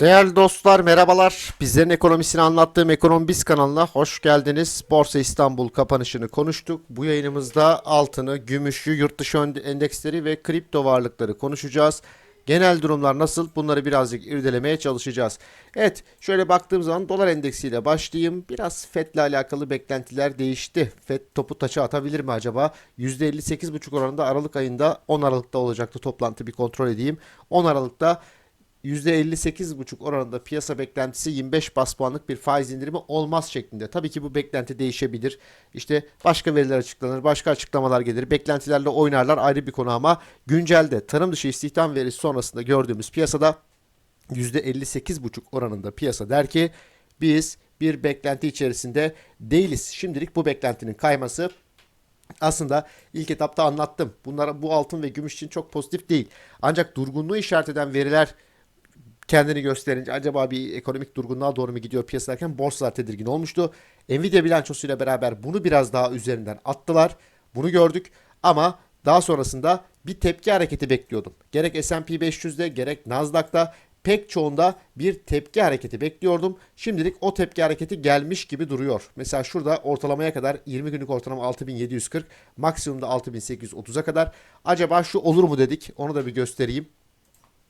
Değerli dostlar merhabalar. Bizlerin ekonomisini anlattığım Ekonomi kanalına hoş geldiniz. Borsa İstanbul kapanışını konuştuk. Bu yayınımızda altını, gümüşü, yurt dışı endeksleri ve kripto varlıkları konuşacağız. Genel durumlar nasıl? Bunları birazcık irdelemeye çalışacağız. Evet, şöyle baktığım zaman dolar endeksiyle başlayayım. Biraz FED'le alakalı beklentiler değişti. FED topu taça atabilir mi acaba? %58,5 oranında Aralık ayında 10 Aralık'ta olacaktı toplantı bir kontrol edeyim. 10 Aralık'ta %58,5 oranında piyasa beklentisi 25 bas puanlık bir faiz indirimi olmaz şeklinde. Tabii ki bu beklenti değişebilir. İşte başka veriler açıklanır, başka açıklamalar gelir. Beklentilerle oynarlar ayrı bir konu ama güncelde tarım dışı istihdam verisi sonrasında gördüğümüz piyasada %58,5 oranında piyasa der ki biz bir beklenti içerisinde değiliz. Şimdilik bu beklentinin kayması aslında ilk etapta anlattım. Bunlar bu altın ve gümüş için çok pozitif değil. Ancak durgunluğu işaret eden veriler kendini gösterince acaba bir ekonomik durgunluğa doğru mu gidiyor piyasa derken borsalar tedirgin olmuştu. Nvidia bilançosuyla beraber bunu biraz daha üzerinden attılar. Bunu gördük ama daha sonrasında bir tepki hareketi bekliyordum. Gerek S&P 500'de gerek Nasdaq'ta pek çoğunda bir tepki hareketi bekliyordum. Şimdilik o tepki hareketi gelmiş gibi duruyor. Mesela şurada ortalamaya kadar 20 günlük ortalama 6740, maksimumda 6830'a kadar. Acaba şu olur mu dedik. Onu da bir göstereyim.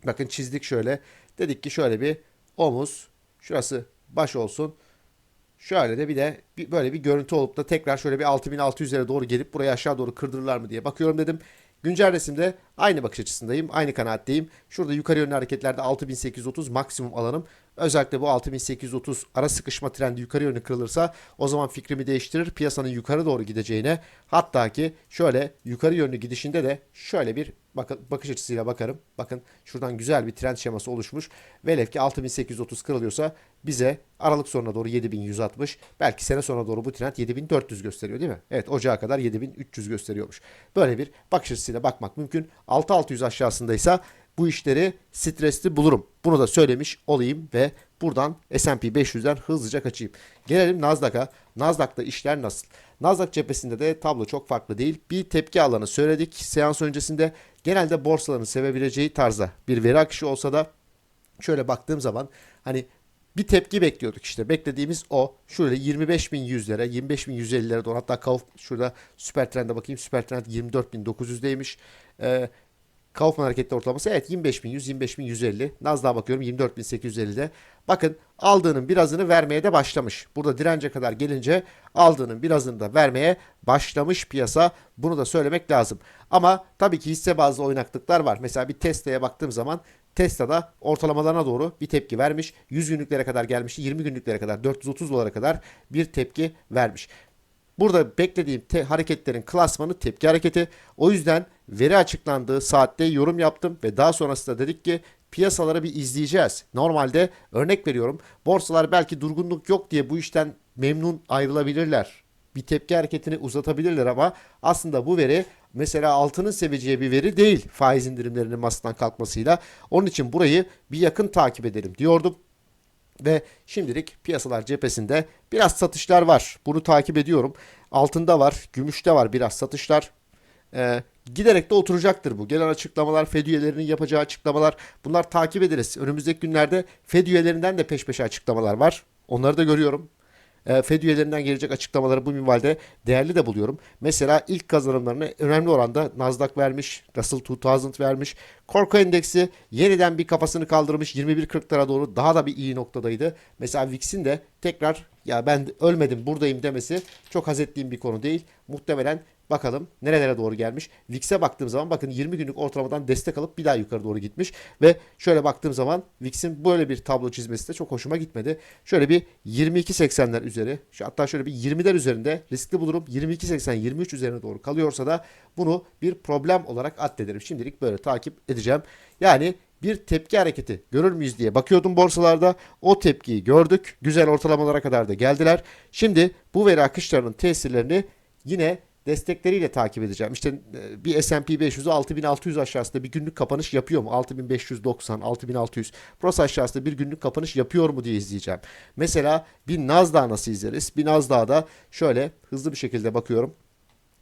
Bakın çizdik şöyle. Dedik ki şöyle bir omuz. Şurası baş olsun. Şöyle de bir de bir, böyle bir görüntü olup da tekrar şöyle bir 6600'lere doğru gelip buraya aşağı doğru kırdırırlar mı diye bakıyorum dedim. Güncel resimde aynı bakış açısındayım. Aynı kanaatteyim. Şurada yukarı yönlü hareketlerde 6830 maksimum alanım. Özellikle bu 6830 ara sıkışma trendi yukarı yönlü kırılırsa o zaman fikrimi değiştirir. Piyasanın yukarı doğru gideceğine hatta ki şöyle yukarı yönlü gidişinde de şöyle bir bakış açısıyla bakarım. Bakın şuradan güzel bir trend şeması oluşmuş. Velev ki 6830 kırılıyorsa bize Aralık sonuna doğru 7160 belki sene sonuna doğru bu trend 7400 gösteriyor değil mi? Evet ocağa kadar 7300 gösteriyormuş. Böyle bir bakış açısıyla bakmak mümkün. 6600 aşağısındaysa bu işleri stresli bulurum. Bunu da söylemiş olayım ve buradan S&P 500'den hızlıca kaçayım. Gelelim Nasdaq'a. Nasdaq'ta işler nasıl? Nasdaq cephesinde de tablo çok farklı değil. Bir tepki alanı söyledik seans öncesinde. Genelde borsaların sevebileceği tarzda bir veri akışı olsa da şöyle baktığım zaman hani bir tepki bekliyorduk işte. Beklediğimiz o. Şöyle 25.100'lere, 25.150'lere doğru. Hatta Kauf şurada süper trende bakayım. Süper trend 24.900'deymiş. Ee, Kaufman hareketli ortalaması evet 25.100, 25.150. Nasdaq'a bakıyorum 24.850'de. Bakın aldığının birazını vermeye de başlamış. Burada dirence kadar gelince aldığının birazını da vermeye başlamış piyasa. Bunu da söylemek lazım. Ama tabii ki hisse bazlı oynaklıklar var. Mesela bir Tesla'ya baktığım zaman Tesla'da ortalamalarına doğru bir tepki vermiş. 100 günlüklere kadar gelmişti. 20 günlüklere kadar 430 dolara kadar bir tepki vermiş. Burada beklediğim hareketlerin klasmanı tepki hareketi. O yüzden veri açıklandığı saatte yorum yaptım ve daha sonrasında dedik ki piyasaları bir izleyeceğiz. Normalde örnek veriyorum borsalar belki durgunluk yok diye bu işten memnun ayrılabilirler. Bir tepki hareketini uzatabilirler ama aslında bu veri mesela altının seveceği bir veri değil faiz indirimlerinin masadan kalkmasıyla. Onun için burayı bir yakın takip edelim diyordum. Ve şimdilik piyasalar cephesinde biraz satışlar var. Bunu takip ediyorum. Altında var, gümüşte var biraz satışlar. Ee, giderek de oturacaktır bu. Gelen açıklamalar, Fed üyelerinin yapacağı açıklamalar bunlar takip ederiz. Önümüzdeki günlerde Fed üyelerinden de peş peşe açıklamalar var. Onları da görüyorum. E, Fed üyelerinden gelecek açıklamaları bu minvalde değerli de buluyorum. Mesela ilk kazanımlarını önemli oranda Nasdaq vermiş, Russell 2000 vermiş. Korku endeksi yeniden bir kafasını kaldırmış 21.40'lara doğru daha da bir iyi noktadaydı. Mesela VIX'in de tekrar ya ben ölmedim buradayım demesi çok haz ettiğim bir konu değil. Muhtemelen Bakalım nerelere doğru gelmiş. VIX'e baktığım zaman bakın 20 günlük ortalamadan destek alıp bir daha yukarı doğru gitmiş. Ve şöyle baktığım zaman VIX'in böyle bir tablo çizmesi de çok hoşuma gitmedi. Şöyle bir 22.80'ler üzeri hatta şöyle bir 20'ler üzerinde riskli bulurum. 22.80 23 üzerine doğru kalıyorsa da bunu bir problem olarak addederim. Şimdilik böyle takip edeceğim. Yani bir tepki hareketi görür müyüz diye bakıyordum borsalarda. O tepkiyi gördük. Güzel ortalamalara kadar da geldiler. Şimdi bu veri akışlarının tesirlerini yine destekleriyle takip edeceğim. İşte e, bir S&P 500'ü 6600 aşağısında bir günlük kapanış yapıyor mu? 6590, 6600. Burası aşağısında bir günlük kapanış yapıyor mu diye izleyeceğim. Mesela bir Nasdaq nasıl izleriz? Bir Nasdaq'da şöyle hızlı bir şekilde bakıyorum.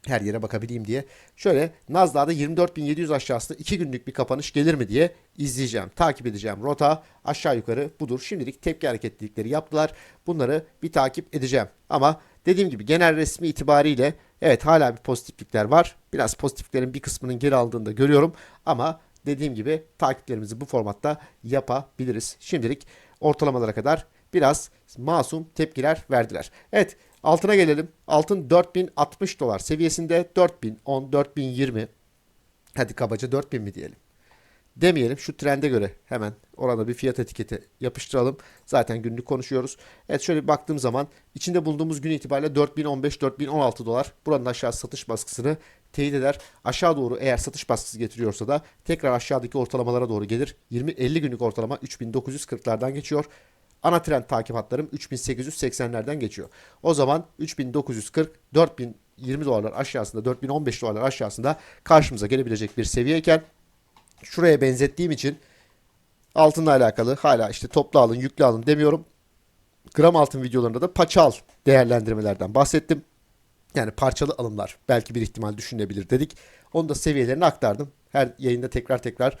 her yere bakabileyim diye. Şöyle Nasdaq'da 24.700 aşağısında 2 günlük bir kapanış gelir mi diye izleyeceğim. Takip edeceğim. Rota aşağı yukarı budur. Şimdilik tepki hareketlilikleri yaptılar. Bunları bir takip edeceğim. Ama dediğim gibi genel resmi itibariyle evet hala bir pozitiflikler var. Biraz pozitifliklerin bir kısmının geri aldığını da görüyorum. Ama dediğim gibi takiplerimizi bu formatta yapabiliriz. Şimdilik ortalamalara kadar biraz masum tepkiler verdiler. Evet altına gelelim. Altın 4060 dolar seviyesinde 4010, 4020 hadi kabaca 4000 mi diyelim. Demeyelim şu trende göre hemen orada bir fiyat etiketi yapıştıralım. Zaten günlük konuşuyoruz. Evet şöyle bir baktığım zaman içinde bulunduğumuz gün itibariyle 4015-4016 dolar. Buranın aşağı satış baskısını teyit eder. Aşağı doğru eğer satış baskısı getiriyorsa da tekrar aşağıdaki ortalamalara doğru gelir. 20-50 günlük ortalama 3940'lardan geçiyor. Ana trend takip hatlarım 3880'lerden geçiyor. O zaman 3940 4020 dolarlar aşağısında 4015 dolarlar aşağısında karşımıza gelebilecek bir seviyeyken şuraya benzettiğim için altınla alakalı hala işte toplu alın yüklü alın demiyorum. Gram altın videolarında da paçal değerlendirmelerden bahsettim. Yani parçalı alımlar belki bir ihtimal düşünülebilir dedik. Onu da seviyelerini aktardım. Her yayında tekrar tekrar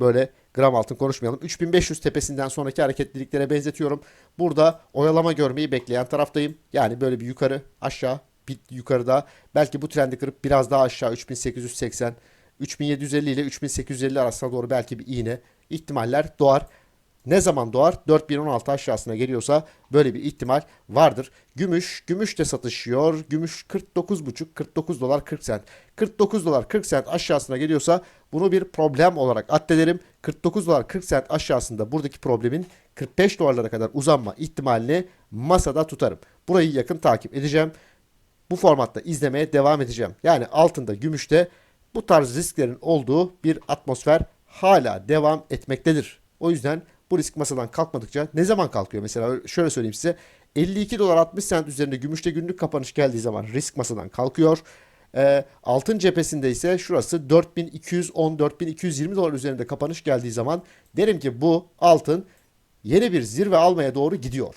böyle gram altın konuşmayalım. 3500 tepesinden sonraki hareketliliklere benzetiyorum. Burada oyalama görmeyi bekleyen taraftayım. Yani böyle bir yukarı aşağı bir yukarıda belki bu trendi kırıp biraz daha aşağı 3880 3750 ile 3850 arasına doğru belki bir iğne ihtimaller doğar. Ne zaman doğar? 4016 aşağısına geliyorsa böyle bir ihtimal vardır. Gümüş, gümüş de satışıyor. Gümüş 49,5, 49 dolar 40 sent. 49 dolar 40 sent aşağısına geliyorsa bunu bir problem olarak addederim. 49 dolar 40 sent aşağısında buradaki problemin 45 dolarlara kadar uzanma ihtimalini masada tutarım. Burayı yakın takip edeceğim. Bu formatta izlemeye devam edeceğim. Yani altında, gümüşte bu tarz risklerin olduğu bir atmosfer hala devam etmektedir. O yüzden bu risk masadan kalkmadıkça ne zaman kalkıyor? Mesela şöyle söyleyeyim size 52 dolar 60 sent üzerinde gümüşte günlük kapanış geldiği zaman risk masadan kalkıyor. Ee, altın cephesinde ise şurası 4210-4220 dolar üzerinde kapanış geldiği zaman derim ki bu altın yeni bir zirve almaya doğru gidiyor.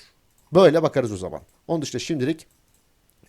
Böyle bakarız o zaman. Onun dışında şimdilik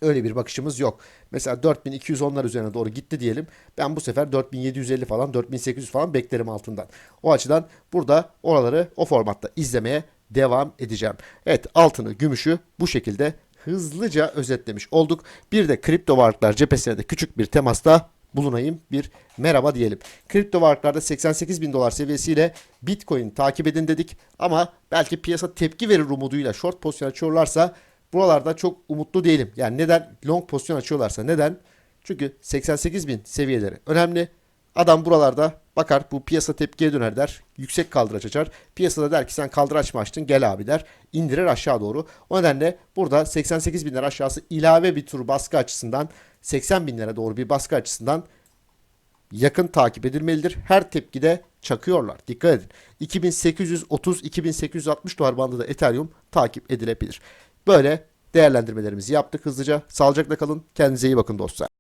Öyle bir bakışımız yok. Mesela 4210'lar üzerine doğru gitti diyelim. Ben bu sefer 4750 falan 4800 falan beklerim altından. O açıdan burada oraları o formatta izlemeye devam edeceğim. Evet altını, gümüşü bu şekilde hızlıca özetlemiş olduk. Bir de kripto varlıklar cephesine de küçük bir temasta bulunayım. Bir merhaba diyelim. Kripto varlıklarda 88 bin dolar seviyesiyle Bitcoin takip edin dedik. Ama belki piyasa tepki verir umuduyla short pozisyon açıyorlarsa buralarda çok umutlu değilim. Yani neden long pozisyon açıyorlarsa neden? Çünkü 88 bin seviyeleri önemli. Adam buralarda bakar bu piyasa tepkiye döner der. Yüksek kaldıraç açar. Piyasada der ki sen kaldıraç mı açtın gel abi der. indirir aşağı doğru. O nedenle burada 88 binler aşağısı ilave bir tur baskı açısından 80 binlere doğru bir baskı açısından yakın takip edilmelidir. Her tepkide çakıyorlar. Dikkat edin. 2830-2860 dolar bandında Ethereum takip edilebilir. Böyle değerlendirmelerimizi yaptık hızlıca. Sağlıcakla kalın. Kendinize iyi bakın dostlar.